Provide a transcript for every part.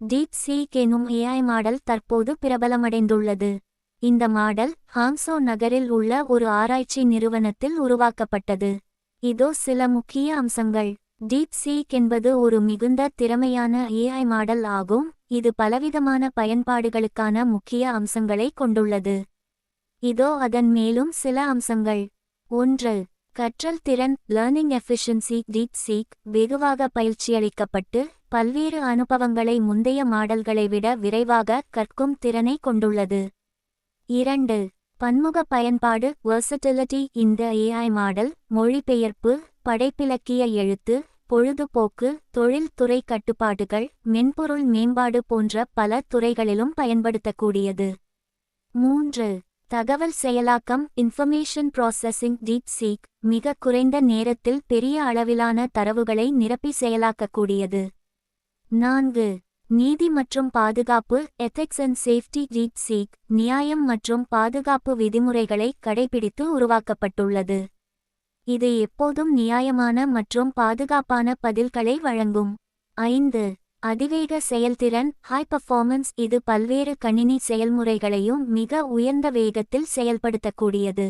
Deep seek எனும் AI model தற்போது பிரபலமடைந்துள்ளது. இந்த மாடல் ஹாங்சோ நகரில் உள்ள ஒரு ஆராய்ச்சி நிறுவனத்தில் உருவாக்கப்பட்டது. இதோ சில முக்கிய அம்சங்கள். டீப் சீக் என்பது ஒரு மிகுந்த திறமையான ஏஐ மாடல் ஆகும். இது பலவிதமான பயன்பாடுகளுக்கான முக்கிய அம்சங்களை கொண்டுள்ளது. இதோ அதன் மேலும் சில அம்சங்கள். ஒன்று கற்றல் திறன் லேர்னிங் எஃபிஷியன்சி டீப் சீக் வெகுவாக பயிற்சியளிக்கப்பட்டு பல்வேறு அனுபவங்களை முந்தைய மாடல்களை விட விரைவாக கற்கும் திறனை கொண்டுள்ளது. இரண்டு பன்முக பயன்பாடு வெர்சட்டிலிட்டி இந்த ஏஐ மாடல் மொழிபெயர்ப்பு படைப்பிலக்கிய எழுத்து பொழுதுபோக்கு தொழில்துறை கட்டுப்பாடுகள் மென்பொருள் மேம்பாடு போன்ற பல துறைகளிலும் பயன்படுத்தக்கூடியது. மூன்று தகவல் செயலாக்கம் இன்ஃபர்மேஷன் ப்ராசஸிங் டீப் சீக் மிக குறைந்த நேரத்தில் பெரிய அளவிலான தரவுகளை நிரப்பி செயலாக்கக்கூடியது. நான்கு நீதி மற்றும் பாதுகாப்பு ethics and safety DeepSeek நியாயம் மற்றும் பாதுகாப்பு விதிமுறைகளை கடைபிடித்து உருவாக்கப்பட்டுள்ளது. இது எப்போதும் நியாயமான மற்றும் பாதுகாப்பான பதில்களை வழங்கும். ஐந்து அதிவேக செயல்திறன் ஹை பர்ஃபார்மன்ஸ் இது பல்வேறு கணினி செயல்முறைகளையும் மிக உயர்ந்த வேகத்தில் செயல்படுத்தக்கூடியது.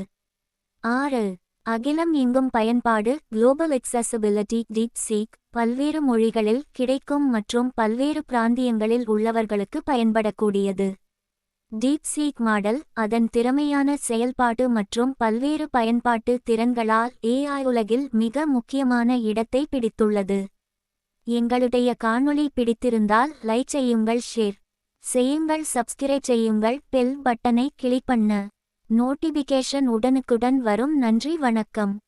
ஆறு அகிலம் எங்கும் பயன்பாடு குளோபல் எக்ஸசபிலிட்டி டீப் சீக் பல்வேறு மொழிகளில் கிடைக்கும் மற்றும் பல்வேறு பிராந்தியங்களில் உள்ளவர்களுக்கு பயன்படக்கூடியது. டீப் சீக் மாடல் அதன் திறமையான செயல்பாடு மற்றும் பல்வேறு பயன்பாட்டு திறன்களால் ஏஐ உலகில் மிக முக்கியமான இடத்தை பிடித்துள்ளது. எங்களுடைய காணொளி பிடித்திருந்தால் லைக் செய்யுங்கள் ஷேர் செய்யுங்கள் சப்ஸ்கிரைப் செய்யுங்கள் பெல் பட்டனை கிளிக் பண்ண. நோட்டிபிகேஷன் உடனுக்குடன் வரும். நன்றி வணக்கம்.